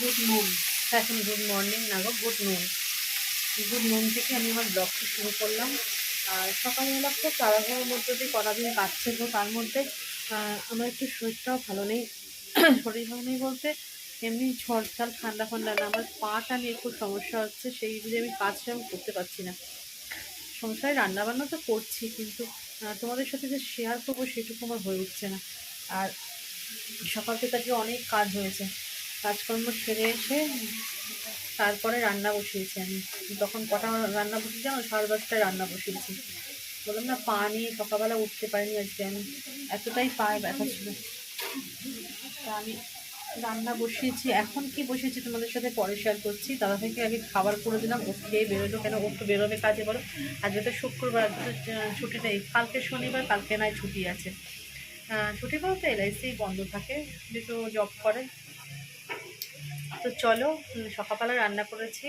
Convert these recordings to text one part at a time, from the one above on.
Good নুন এখন good morning না গো গুড নুন গুড নুন থেকে আমি আমার ব্লগটা শুরু করলাম। আর সকালবেলা খুব তাড়াহুড়োর মধ্যে দিয়ে কটা দিন কাটছে তো তার মধ্যে আমার একটু শরীরটাও ভালো নেই। শরীর ভালো নেই বলতে এমনি ঝড়, ঝাল, ঠান্ডা, ফান্ডা না, আমার পাটা নিয়ে খুব সমস্যা হচ্ছে, সেই বুঝে আমি কাজটা আমি করতে পারছি না। সংসারে রান্নাবান্না তো করছি, কিন্তু তোমাদের সাথে যে শেয়ার করব সেটুকু আমার হয়ে উঠছে না। আর সকাল থেকে অনেক কাজ হয়েছে। কাজকর্ম সেরে এসে তারপরে রান্না বসিয়েছি আমি। তখন কটা রান্না বসিয়েছি আমার সাড়ে দশটায় রান্না বসিয়েছি। বললাম, না, পা নিয়ে সকালবেলা উঠতে পারিনি আজকে আমি। এতটাই পায়ে ব্যথা ছিল। তা আমি রান্না বসিয়েছি। এখন কি বসিয়েছি তোমাদের সাথে পরে শেয়ার করছি। দাদা থেকে আগে খাবার করে দিলাম, ও খেয়ে বেরোলো কেন? ও তো বেরোবে কাজে, বলো। আজকে তো শুক্রবার ছুটি নেই। কালকে শনিবার, কালকে নয়, ছুটি আছে। ছুটি বলতে এলআইসি বন্ধ থাকে, যেহেতু জব করে। তো চলো সকালবেলা রান্না করেছি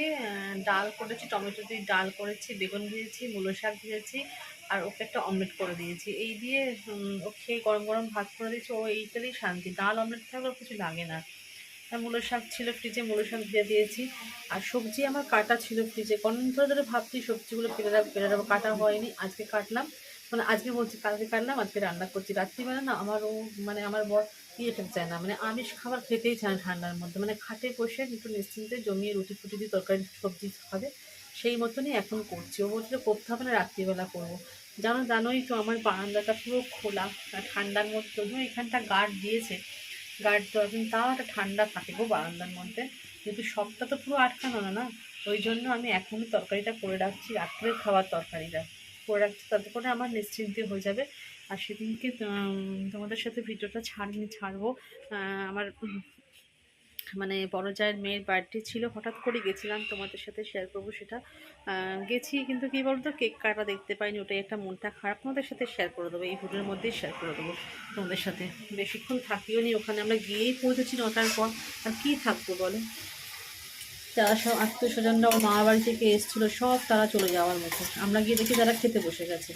ডাল করেছি, টমেটো দিয়ে ডাল করেছি, বেগুন দিয়েছি মূলো শাক দিয়েছি আর ওকে একটা অমলেট করে দিয়েছি। এই দিয়ে ও খেয়ে গরম গরম ভাত করে দিয়েছি, ও এইটারই শান্তি। ডাল অমলেট থাকলে কিছু লাগে না। আর মূলো শাক ছিল ফ্রিজে মূলো শাক দিয়ে দিয়েছি। আর সবজি আমার কাটা ছিল ফ্রিজে কদিন ধরে ধরে ভাবছি সবজিগুলো ফেলে রাখব ফেলে রাখব। কাটা হয়নি, আজকে কাটলাম। মানে আজকে বলছি, কালকে কাটলাম, আজকে রান্না করছি। রাত্রিবেলা না আমার মানে আমার বর খেতে চায় না। মানে আমিষ খাবার খেতেই চায় ঠান্ডার মধ্যে। মানে খাটে বসে একটু নিশ্চিন্তে জমিয়ে রুটি ফুটি দিয়ে তরকারি, সবজি খাবে, সেই মতনই এখন করছি। ও বলছিল করতে হবে না, রাত্রিবেলা করব। জানো, জানোই তো আমার বারান্দাটা পুরো খোলা ঠান্ডার মধ্যে যদিও এখানটা গার্ড দিয়েছে। গার্ড দেওয়া কিন্তু তাও একটা ঠান্ডা থাকে গো বারান্দার মধ্যে। কিন্তু সবটা তো পুরো আটকানো না না? ওই জন্য আমি এখনই তরকারিটা করে রাখছি রাত্রে খাওয়ার তরকারিটা। করে রাখছি, তাতে করে আমার নিশ্চিন্তে হয়ে যাবে। আর সেদিনকে তোমাদের সাথে ভিডিওটা ছাড়িনি, ছাড়বো। আমার মানে বড় জায়ের মেয়ের বার্থডে ছিল, হঠাৎ করে গেছিলাম তোমাদের সাথে শেয়ার করব সেটা। গেছি কিন্তু কী বলতো, কেক কাটা দেখতে পাইনি, ওটাই একটা মনটা খারাপ। তোমাদের সাথে শেয়ার করে দেবো, এই ভিডিওর মধ্যেই শেয়ার করে দেবো তোমাদের সাথে। বেশিক্ষণ থাকিও নি, ওখানে আমরা গিয়েই পৌঁছেছি নটার পর। আর কী থাকব বলো? যারা সব আত্মীয় স্বজনরা মা বাড়ি থেকে এসেছিল, সব তারা চলে যাওয়ার মতো। আমরা গিয়ে দেখি তারা খেতে বসে গেছে।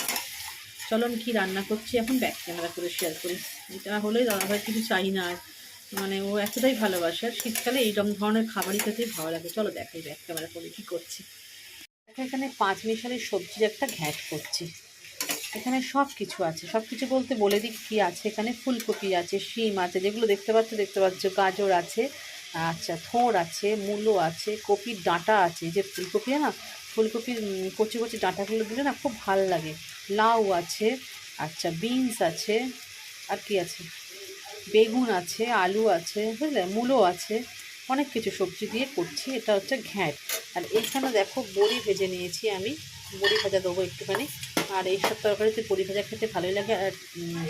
চলো আমি কী রান্না করছি, এখন ব্যাক ক্যামেরা করে শেয়ার করি। এটা হলেই দাদাভাই কিছু চাই না আর। মানে ও এতটাই ভালোবাসে, আর শীতকালে এইরকম ধরনের খাবারই খেতেই ভালো লাগে। চলো দেখাই ব্যাক ক্যামেরা করে কী করছি। এখানে পাঁচ মিশালি সবজির একটা ঘ্যাট করছি। এখানে সব কিছু আছে। সব কিছু বলতে বলে দিই কী আছে। এখানে ফুলকপি আছে, শিম আছে, যেগুলো দেখতে পাচ্ছ দেখতে পাচ্ছ, গাজর আছে আচ্ছা থোড় আছে, মূলো আছে, কপির ডাঁটা আছে। যে ফুলকপি না ফুলকপির কচি কচি ডাঁটাগুলো দিলে না খুব ভালো লাগে। লাউ আছে আচ্ছা বিনস আছে আর কি আছে? বেগুন আছে আলু আছে বুঝলে? মূলো আছে। অনেক কিছু সবজি দিয়ে করছি এটা হচ্ছে ঘ্যাঁট। আর এইখানে দেখো বড়ি ভেজে নিয়েছি আমি। বড়ি ভাজা দেবো একটুখানি। আর এইসব তরকারিতে বড়ি ভাজা খেতে ভালোই লাগে। আর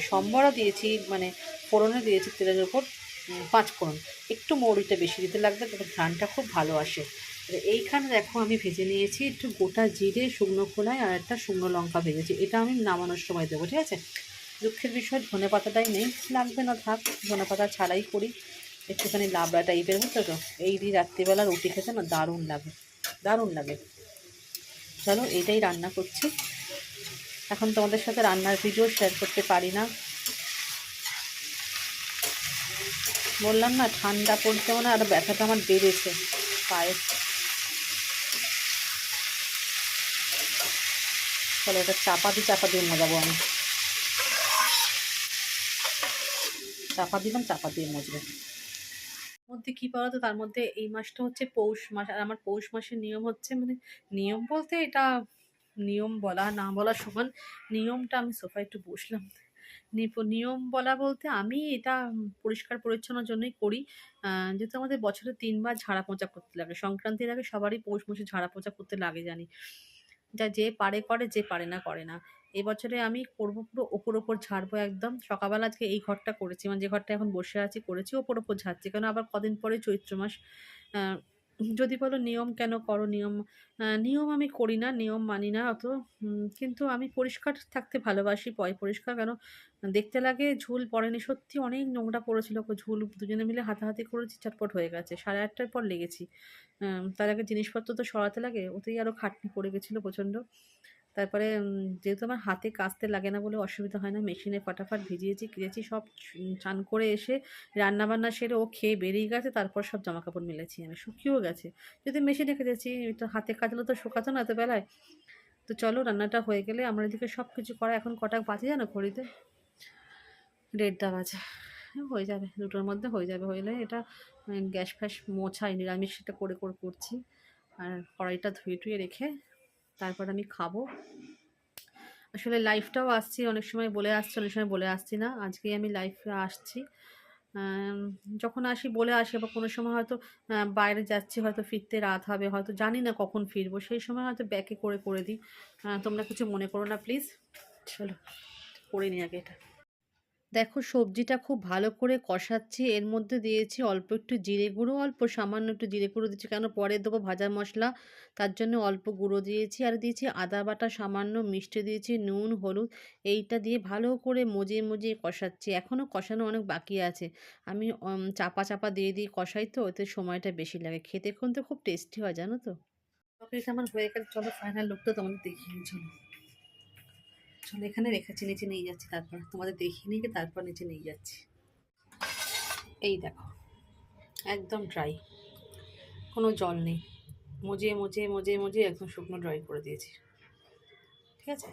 সম্বরা দিয়েছি মানে ফোড়নে দিয়েছি তেলের ওপর উম, পাঁচ ফোড়ন একটু মৌরিটা বেশি দিতে লাগবে তবে ঘ্রানটা খুব ভালো আসে। এইখানে দেখো আমি ভেজে নিয়েছি একটু গোটা জিরে, শুকনো খোলায় আর একটা শুকনো লঙ্কা ভেজেছি। এটা আমি নামানোর সময় দেবো, ঠিক আছে? দুঃখের বিষয়, ধনে পাতাটাই নেই। লাগবে না, থাক, ধনে পাতা ছাড়াই করি। একটুখানি লাবড়া টাইপের বুঝছ তো এই দিয়ে রাত্রিবেলা রুটি খেতে না দারুণ লাগে দারুণ লাগে। চলো, এটাই রান্না করছি। এখন তোমাদের সাথে রান্নার ভিডিও শেয়ার করতে পারি না। বললাম না, ঠান্ডা পড়তে মানে আর ব্যথাটা আমার বেড়েছে, পায়ে। চলো এটা চাপা দিয়ে চাপা দিয়ে মজাবো আমি চাপা দিলাম চাপা দিয়ে মজবে মধ্যে কী পাওয়া তো তার মধ্যে এই মাসটা হচ্ছে পৌষ মাস, আর আমার পৌষ মাসের নিয়ম হচ্ছে মানে নিয়ম বলতে এটা নিয়ম বলা, না বলা সমান। নিয়মটা আমি সোফায় একটু বসলাম। নিয়ম বলা বলতে আমি এটা পরিষ্কার পরিচ্ছন্নের জন্যই করি। যেহেতু আমাদের বছরে তিনবার ঝাড়া পোঁছা করতে লাগে। সংক্রান্তির আগে সবারই পৌষ মাসে ঝাড়া পোঁছা করতে লাগে জানি। যা যে পারে করে, যে পারে না করে না। এবছরে আমি করব পুরো ওপর ওপর ঝাড়বো একদম। সকালবেলা আজকে এই ঘরটা করেছি। মানে যে ঘরটা এখন বসে আছি, করেছি ওপর ওপর ঝাড়ছি। কেন আবার কদিন পরে চৈত্র মাস যদি বলো নিয়ম কেন করো? নিয়ম নিয়ম আমি করি না, নিয়ম মানি না অত। কিন্তু আমি পরিষ্কার থাকতে ভালোবাসি, পয় পরিষ্কার। কেন? দেখতে লাগে ঝুল পড়েনি সত্যি, অনেক নোংরা পড়েছিল ঝুল। দুজনে মিলে হাতাহাতি করেছি, চটপট হয়ে গেছে। সাড়ে আটটার পর লেগেছি। তার আগে জিনিসপত্র তো সরাতে লাগে, ওতেই আরও খাটনি পড়ে গেছিল প্রচণ্ড। তারপরে যেহেতু আমার হাতে কাচতে লাগে না বলে অসুবিধা হয় না, মেশিনে ফটাফট ভিজিয়েছি কিনেছি সব চান করে এসে রান্নাবান্না সেরে ও খেয়ে বেরিয়ে গেছে, তারপর সব জামা কাপড় মেলেছি আমি, শুকিয়েও গেছে। যদি মেশিনে কেটেছি, এটা হাতে কাচলে তো শুকাতো না এত বেলায়। তো চলো, রান্নাটা হয়ে গেলে আমরা এদিকে সব কিছু করা, এখন কটা বাজে জানো ঘড়িতে? দেড়টা বাজে, হয়ে যাবে, দুটোর মধ্যে হয়ে যাবে হইলে এটা গ্যাস ফ্যাস মোছাই, নিরামিষ সেটা করে করে করছি। আর কড়াইটা ধুয়ে টুয়ে রেখে তারপর আমি খাব। আসলে লাইফটাও আসছি, অনেক সময় বলে আসছি, অনেক সময় বলে আসছি না। আজকেই আমি লাইফে আসছি। যখন আসি, বলে আসি বা কোনো সময় হয়তো বাইরে যাচ্ছি, হয়তো ফিরতে রাত হবে, হয়তো জানি না কখন ফিরবো, সেই সময় হয়তো ব্যাকে করে করে দিই। তোমরা কিছু মনে করো না প্লিজ চলো, করে নিই আগে এটা। দেখো সবজিটা খুব ভালো করে কষাচ্ছি, এর মধ্যে দিয়েছি অল্প একটু জিরে গুঁড়ো, অল্প সামান্য একটু জিরে গুঁড়ো দিচ্ছি কেন পরে দেবো ভাজা মশলা, তার জন্য অল্প গুঁড়ো দিয়েছি আর দিয়েছি আদা বাটা, সামান্য মিষ্টি দিয়েছি, নুন, হলুদ, এইটা দিয়ে ভালো করে মজিয়ে মজিয়ে কষাচ্ছি এখনও কষানো অনেক বাকি আছে, আমি চাপা চাপা দিয়ে দিই কষাই তো ওতে সময়টা বেশি লাগে, খেতে কিন্তু খুব টেস্টি হয়, জানো তো? আমার হয়ে গেলে, চলো ফাইনাল লুকটা তোমাদের দেখিয়ে চলো এখানে রেখেছি নিচে নিয়ে যাচ্ছি, তারপর তোমাদের দেখিয়ে নিয়ে তারপর নিচে নিয়ে যাচ্ছি। এই দেখো, একদম ড্রাই কোনো জল নেই। মজিয়ে মজিয়ে মজিয়ে মজিয়ে একদম শুকনো ড্রাই করে দিয়েছি। ঠিক আছে?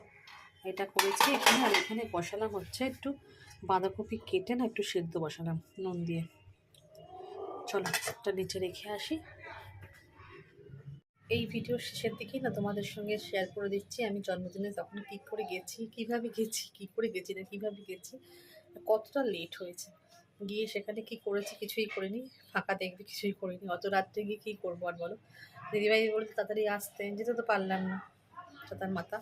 এটা করেছি এখানে, আর এখানে বসালাম হচ্ছে একটু বাঁধাকপি কেটে না একটু সেদ্ধ বসালাম নুন দিয়ে। চলো, একটা নিচে রেখে আসি। এই ভিডিও শেষের দিকেই না তোমাদের সঙ্গে শেয়ার করে দিচ্ছি। আমি জন্মদিনে তখন কী করে গেছি, কীভাবে গেছি, কী করে গেছি না, কীভাবে গেছি, কতটা লেট হয়েছে? গিয়ে সেখানে কি করেছি কিছুই করিনি, ফাঁকা দেখবে কিছুই করিনি। অত রাত্রে গিয়ে কী করব আর বলো? দিদিভাই বলতে তাড়াতাড়ি আসতে। যেতে তো পারলাম না তার মাথা।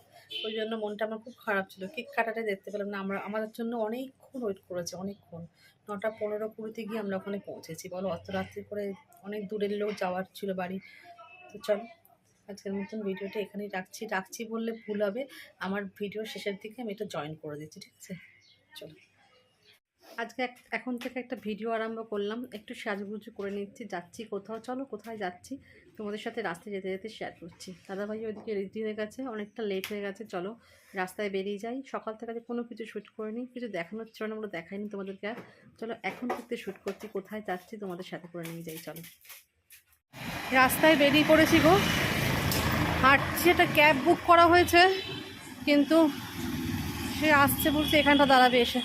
ওই জন্য মনটা আমার খুব খারাপ ছিল। কেক কাটাটা দেখতে পেলাম না। আমরা, আমাদের জন্য অনেকক্ষণ ওয়েট করেছে, অনেকক্ষণ। নটা পনেরো কুড়িতে গিয়ে আমরা ওখানে পৌঁছেছি। বলো, অত রাত্রি করে অনেক দূরের লোক যাওয়ার ছিল বাড়ি। তো চলো। আজকের মতন ভিডিওটা এখানেই রাখছি। রাখছি বললে ভুল হবে। আমার ভিডিও শেষের দিকে আমি এটা জয়েন করে দিচ্ছি, ঠিক আছে? চলো। আজকে এখন থেকে একটা ভিডিও আরম্ভ করলাম। একটু সাজুগুজু করে নিচ্ছি, যাচ্ছি কোথাও। চলো, কোথায় যাচ্ছি? তোমাদের সাথে রাস্তায় যেতে যেতে শেয়ার করছি। দাদাভাই ওইদিকে রেডি হয়ে গেছে, অনেকটা লেট হয়ে গেছে। চলো, রাস্তায় বেরিয়ে যাই। সকাল থেকে কোনো কিছু শ্যুট করিনি, কিছু দেখানোর ছিল না বলে দেখাইনি তোমাদেরকে আর। চলো, এখন থেকে শ্যুট করছি, কোথায় যাচ্ছি তোমাদের সাথে করে নিয়ে যাই, চলো। রাস্তায় বেরিয়ে পড়েছি গো। হাঁটছি একটা ক্যাব বুক করা হয়েছে, কিন্তু সে আসছে বলছে এখানটা দাঁড়াবে এসে।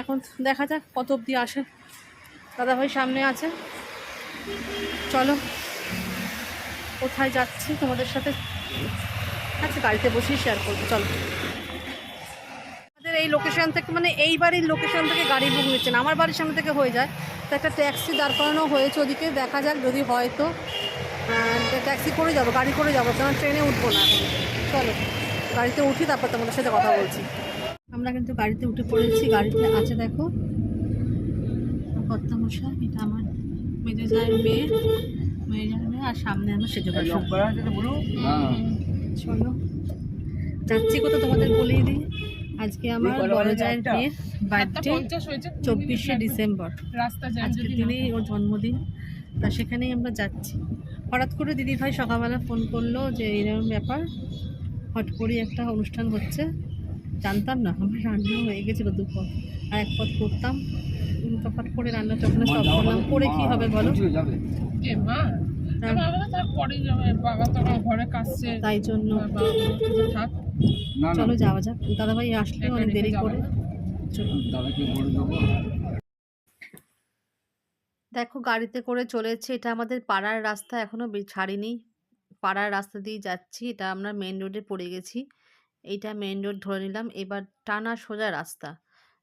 এখন দেখা যাক কত অবধি আসে। দাদাভাই সামনে আছে। চলো, কোথায় যাচ্ছি তোমাদের সাথে? আচ্ছা গাড়িতে বসেই শেয়ার করব, চলো। আমাদের এই লোকেশান থেকে মানে এই বাড়ির লোকেশান থেকে গাড়ি বুক নিচ্ছেন আমার বাড়ির সামনে থেকে হয়ে যায়। তো একটা ট্যাক্সি দাঁড় করানো হয়েছে ওদিকে, দেখা যাক যদি হয় তো। ট্যাক্সি করে যাব গাড়ি করে যাব কারণ ট্রেনে উঠবো না চলো গাড়িতে উঠি তারপর তোমাদের সাথে কথা বলছি। আমরা কিন্তু গাড়িতে উঠে পড়েছি গাড়িতে আছে দেখো। কর্তা মশাই এটা আমার মেজো জায়ের মেয়ে মেয়ে জায়ের মেয়ে আর সামনে আমার সেজো বাসা। চলো। যাচ্ছি কোথাও তোমাদের বলেই দিই। আজকে আমার বড় জায়ের মেয়ের বার্থডে চব্বিশে ডিসেম্বর। রাস্তা আজকের দিনেই ওর জন্মদিন। তা সেখানেই আমরা যাচ্ছি। হঠাৎ করে দিদি ভাই সকালবেলা ফোন করল যে এরকম ব্যাপার? হট করে একটা অনুষ্ঠান হচ্ছে। জানতাম না আমার রান্না হয়ে গেছিল দুপুর আর এক পথ করতাম। হট করে রান্নাটা ওখানে সব করলাম করে কী হবে বলো? মা হ্যাঁ, তাই জন্য। চলো যাওয়া যাক। দাদাভাই আসলে অনেক দেরি করে। চলো। দেখো গাড়িতে করে চলেছে, এটা আমাদের পাড়ার রাস্তা এখনও ছাড়িনি। পাড়ার রাস্তা দিয়ে যাচ্ছি, এটা আমরা মেন রোডে পড়ে গেছি। এইটা মেন রোড ধরে নিলাম, এবার টানা সোজা রাস্তা।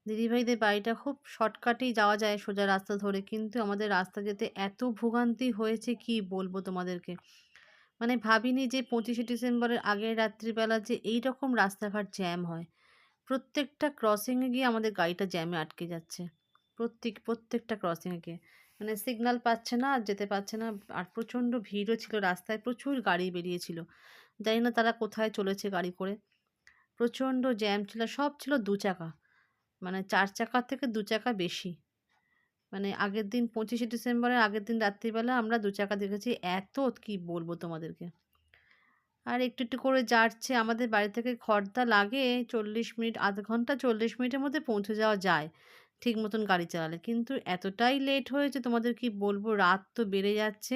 দিদিভাইদের বাড়িটা খুব শর্টকাটেই যাওয়া যায় সোজা রাস্তা ধরে, কিন্তু আমাদের রাস্তা যেতে এত ভোগান্তি হয়েছে, কি বলব তোমাদেরকে? মানে ভাবিনি যে পঁচিশে ডিসেম্বরের আগের রাত্রিবেলা যে এই রকম রাস্তাঘাট জ্যাম হয়। প্রত্যেকটা ক্রসিংয়ে গিয়ে আমাদের গাড়িটা জ্যামে আটকে যাচ্ছে। প্রত্যেক, প্রত্যেকটা ক্রসিংয়ে গিয়ে। মানে সিগন্যাল পাচ্ছে না, আর যেতে পারছে না, আর প্রচণ্ড ভিড়ও ছিল রাস্তায়, প্রচুর গাড়ি বেরিয়েছিল। জানি না তারা কোথায় চলেছে গাড়ি করে। প্রচণ্ড জ্যাম ছিল, সব ছিল দু চাকা। মানে চার চাকার থেকে দু চাকা বেশি। মানে আগের দিন পঁচিশে ডিসেম্বরের আগের দিন রাত্রিবেলা আমরা দু চাকা দেখেছি। এত কি বলব তোমাদেরকে? আর একটু একটু করে যাচ্ছে, আমাদের বাড়ি থেকে খড়দা লাগে চল্লিশ মিনিট, আধ ঘণ্টা চল্লিশ মিনিটের মধ্যে পৌঁছে যাওয়া যায়। ঠিক মতন গাড়ি চালালে। কিন্তু এতটাই লেট হয়েছে তোমাদের কি বলব, রাত তো বেড়ে যাচ্ছে।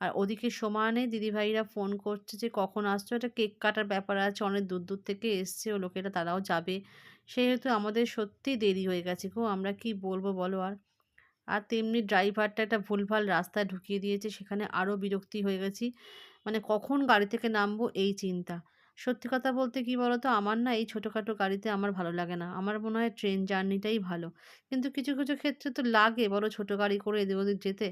আর ওদিকে সমানে দিদিভাইরা ফোন করছে যে, কখন আসছো? একটা কেক কাটার ব্যাপার আছে, অনেক দূর দূর থেকে এসছে, ও লোকেরা তারাও যাবে। সেহেতু আমাদের সত্যি দেরি হয়ে গেছে গো, আমরা কি বলব বলো আর? আর তেমনি ড্রাইভারটা একটা ভুলভাল রাস্তায় ঢুকিয়ে দিয়েছে, সেখানে আরও বিরক্তি হয়ে গেছি। মানে কখন গাড়ি থেকে নামবো, এই চিন্তা। সত্যি কথা বলতে কি বলো তো আমার না এই ছোটোখাটো গাড়িতে আমার ভালো লাগে না। আমার মনে হয় ট্রেন জার্নিটাই ভালো। কিন্তু কিছু কিছু ক্ষেত্রে তো লাগে বলো ছোটো গাড়ি করে এদিক ওদিক যেতে।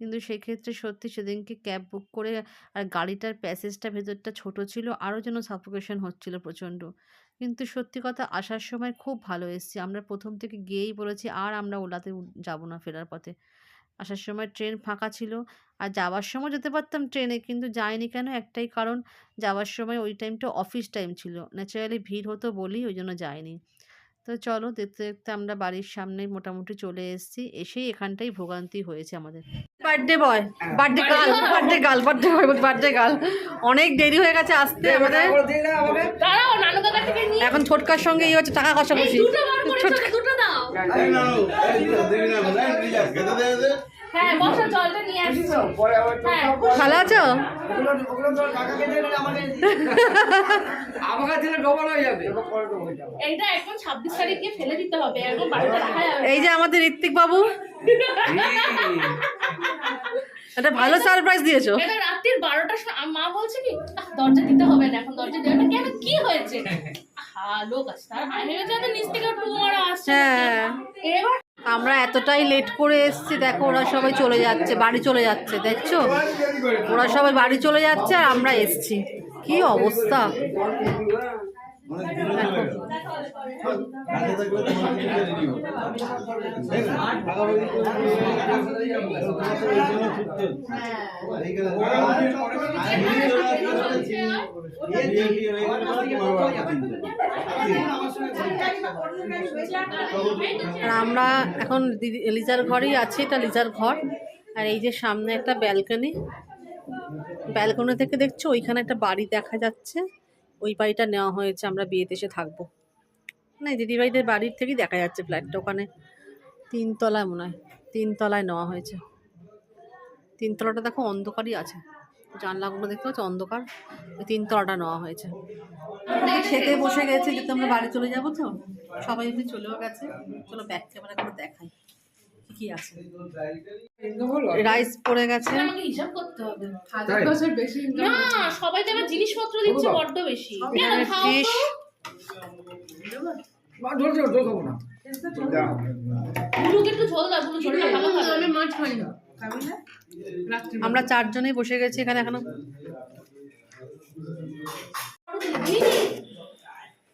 কিন্তু সেক্ষেত্রে সত্যি সেদিনকে ক্যাব বুক করে আর গাড়িটার প্যাসেজটা ভেতরটা ছোট ছিল, আরও যেন সাফোকেশন হচ্ছিল প্রচণ্ড। কিন্তু সত্যি কথা আসার সময় খুব ভালো এসেছি। আমরা প্রথম থেকে গিয়েই বলেছি, আর আমরা ওলাতে যাব না ফেরার পথে। আসার সময় ট্রেন ফাঁকা ছিল। আর যাওয়ার সময় যেতে পারতাম ট্রেনে কিন্তু যাইনি কেন? একটাই কারণ যাওয়ার সময় ওই টাইমটা অফিস টাইম ছিল। ন্যাচারালি ভিড় হতো বলেই ওই জন্য যাইনি। তো চলো দেখতে দেখতে আমরা বাড়ির সামনে মোটামুটি চলে এসেছি। এসেই এখানটাই ভোগান্তি হয়েছে আমাদের। Birthday boy birthday girl birthday girl birthday boy birthday girl অনেক দেরি হয়ে গেছে আসতে আমাদের। দাঁড়াও নানু কাকা থেকে নিয়ে এখন ছোটকার সঙ্গে ইয়ে হচ্ছে টাকা বার করেছ না, হ্যাঁ হ্যাঁ। ভালো আছো? এই যে আমাদের ঋত্বিক বাবু। একটা ভালো সারপ্রাইজ দিয়েছ। এটা রাত্রির বারোটার সময় মা বলছে কি দরজা দিতে হবে না এখন দরজা দেবে কেন? কি হয়েছে? হ্যাঁ তার আয় হয়ে নিচ থেকে টুমারা আসছে। হ্যাঁ। এবার আমরা এতটাই লেট করে এসছি দেখো ওরা সবাই চলে যাচ্ছে বাড়ি চলে যাচ্ছে দেখছ? ওরা সবাই বাড়ি চলে যাচ্ছে আর আমরা এসছি। কি অবস্থা? আর আমরা এখন লিজার ঘরেই আছি এটা লিজার ঘর। আর এই যে সামনে একটা ব্যালকনি। ব্যালকনি থেকে দেখছ, ওইখানে একটা বাড়ি দেখা যাচ্ছে। ওই বাড়িটা নেওয়া হয়েছে, আমরা বিয়েতে এসে থাকব। না দিদিভাইদের বাড়ির থেকেই দেখা যাচ্ছে ফ্ল্যাটটা ওখানে। তিনতলায় মনে হয়, তিনতলায় নেওয়া হয়েছে। তিনতলাটা দেখো অন্ধকারই আছে। জানলাগুলো দেখতে পাচ্ছ, অন্ধকার। ওই তিনতলাটা নেওয়া হয়েছে। খেতে বসে গেছে যেহেতু আমরা বাড়ি চলে যাব তো। সবাই এমনি চলেও গেছে। চলো ব্যাক ক্যামেরা করে দেখাই। কি কি আছে। রাইস পড়ে গেছে। আমাকে হিসাব করতে হবে। তাই? না সবাই তো এবার জিনিসপত্র দিচ্ছে বড্ড বেশি। কেন খাও ফিশ ঝোল ঝোল ঝোল খাব না। একটু ঝোল দাও বুলু ভালো আমি মাছ খাই না। আমরা চারজনেই বসে গেছি এখানে এখনও।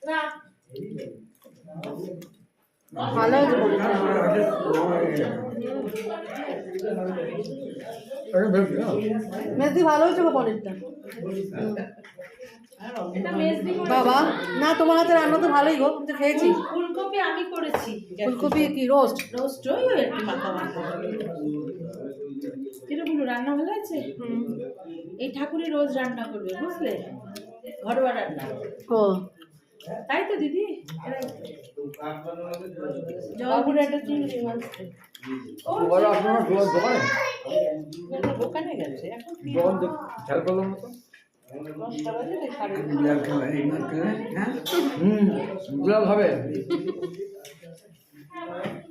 না। ভালো হয়েছে পনিরটা। মেজদি ভালো হয়েছে গো পনিরটা। বাবা না তোমার হাতে রান্না তো ভালোই গো আমি তো খেয়েছি। ফুলকপি আমি করেছি। ফুলকপি কি রোস্ট রোস্ট ওই ওই একটু মাখা মাখা কীরকম রান্না ভালো আছে এই ঠাকুরই রোজ রান্না করবে বুঝলে? ঘরোয়া রান্না। ও। তাই তো দিদি? দোকান? গেছে এখন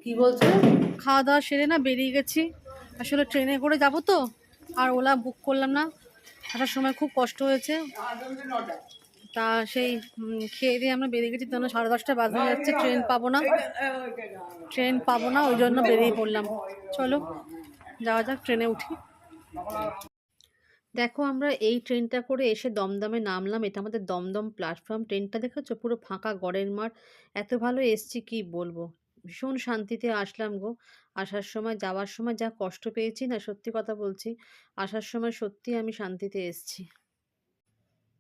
কি বলছো? খাওয়া দাওয়া সেরে না বেরিয়ে গেছি। আসলে ট্রেনে করে যাব তো আর ওলা বুক করলাম না। আসার সময় খুব কষ্ট হয়েছে। তা সেই খেয়ে দিয়ে আমরা বেরিয়ে গেছি, তখন সাড়ে দশটা বাজে যাচ্ছে ট্রেন পাবো না। ট্রেন পাবো না, ওই জন্য বেরিয়ে পড়লাম। চলো, যাওয়া যাক, ট্রেনে উঠি। দেখো আমরা এই ট্রেনটা করে এসে দমদমে নামলাম। এটা আমাদের দমদম প্ল্যাটফর্ম ট্রেনটা দেখেছ? পুরো ফাঁকা, গড়ের মাঠ। এত ভালো এসছি, কি বলব? ভীষণ শান্তিতে আসলাম গো। আসার সময়, যাওয়ার সময় যা কষ্ট পেয়েছি, না সত্যি কথা বলছি, আসার সময় সত্যি আমি শান্তিতে এসছি।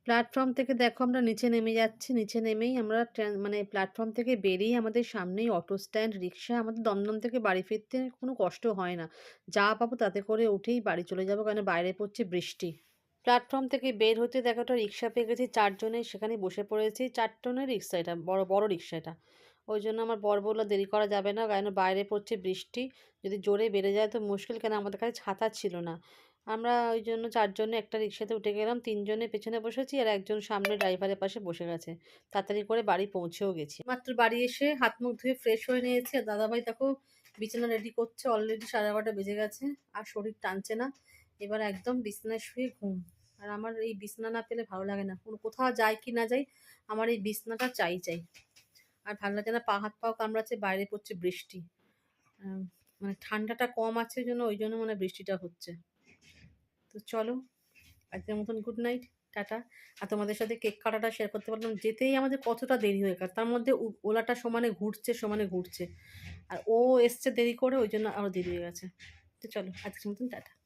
প্ল্যাটফর্ম থেকে দেখো আমরা নিচে নেমে যাচ্ছি, নিচে নেমেই আমরা মানে প্ল্যাটফর্ম থেকে বেরিয়ে আমাদের সামনেই অটো স্ট্যান্ড, রিক্সা, আমাদের দমদম থেকে বাড়ি ফিরতে কোনো কষ্ট হয় না। যা পাবো তাতে করে উঠেই বাড়ি চলে যাব কারণ বাইরে পড়ছে বৃষ্টি। প্ল্যাটফর্ম থেকে বের হতে দেখো একটা রিক্সা পেয়ে গেছি, চারজনে সেখানে বসে পড়েছি চারটনের রিক্সা এটা, বড় বড় রিক্সা এটা। ওই জন্য আমার বর বলল, দেরি করা যাবে না কারণ বাইরে পড়ছে বৃষ্টি, যদি জোরে বেড়ে যায় তো মুশকিল, কেন আমাদের কাছে ছাতা ছিল না? আমরা ওই জন্য চারজনে একটা রিক্সাতে উঠে গেলাম, তিনজনে পেছনে বসেছি আর একজন সামনে ড্রাইভারের পাশে বসে গেছে। তাড়াতাড়ি করে বাড়ি পৌঁছেও গেছি। মাত্র বাড়ি এসে হাত মুখ ধুয়ে ফ্রেশ হয়ে নিয়েছি আর দাদাভাই দেখো বিছানা রেডি করছে অলরেডি সাড়ে এগারোটা বেজে গেছে আর শরীর টানছে না। এবার একদম বিছানায় শুয়ে ঘুম। আর আমার এই বিছানা না পেলে ভালো লাগে না। কোনো কোথাও যাই কি না যাই আমার এই বিছানাটা চাই চাই। আর ভালো লাগে না পা হাত পাও কামড়াচ্ছে, বাইরে পড়ছে বৃষ্টি। মানে ঠান্ডাটা কম আছে জন্য ওই জন্য মানে বৃষ্টিটা হচ্ছে। তো চলো, আজকের মতন গুড নাইট টাটা। আর তোমাদের সাথে কেক কাটাটা শেয়ার করতে পারলাম, যেতেই আমাদের কতটা দেরি হয়ে গেল। তার মধ্যে ওলাটা সমানে ঘুরছে সমানে ঘুরছে। আর ও এসছে দেরি করে, ওই জন্য আরও দেরি হয়ে গেছে। তো চলো, আজকের মতন টাটা।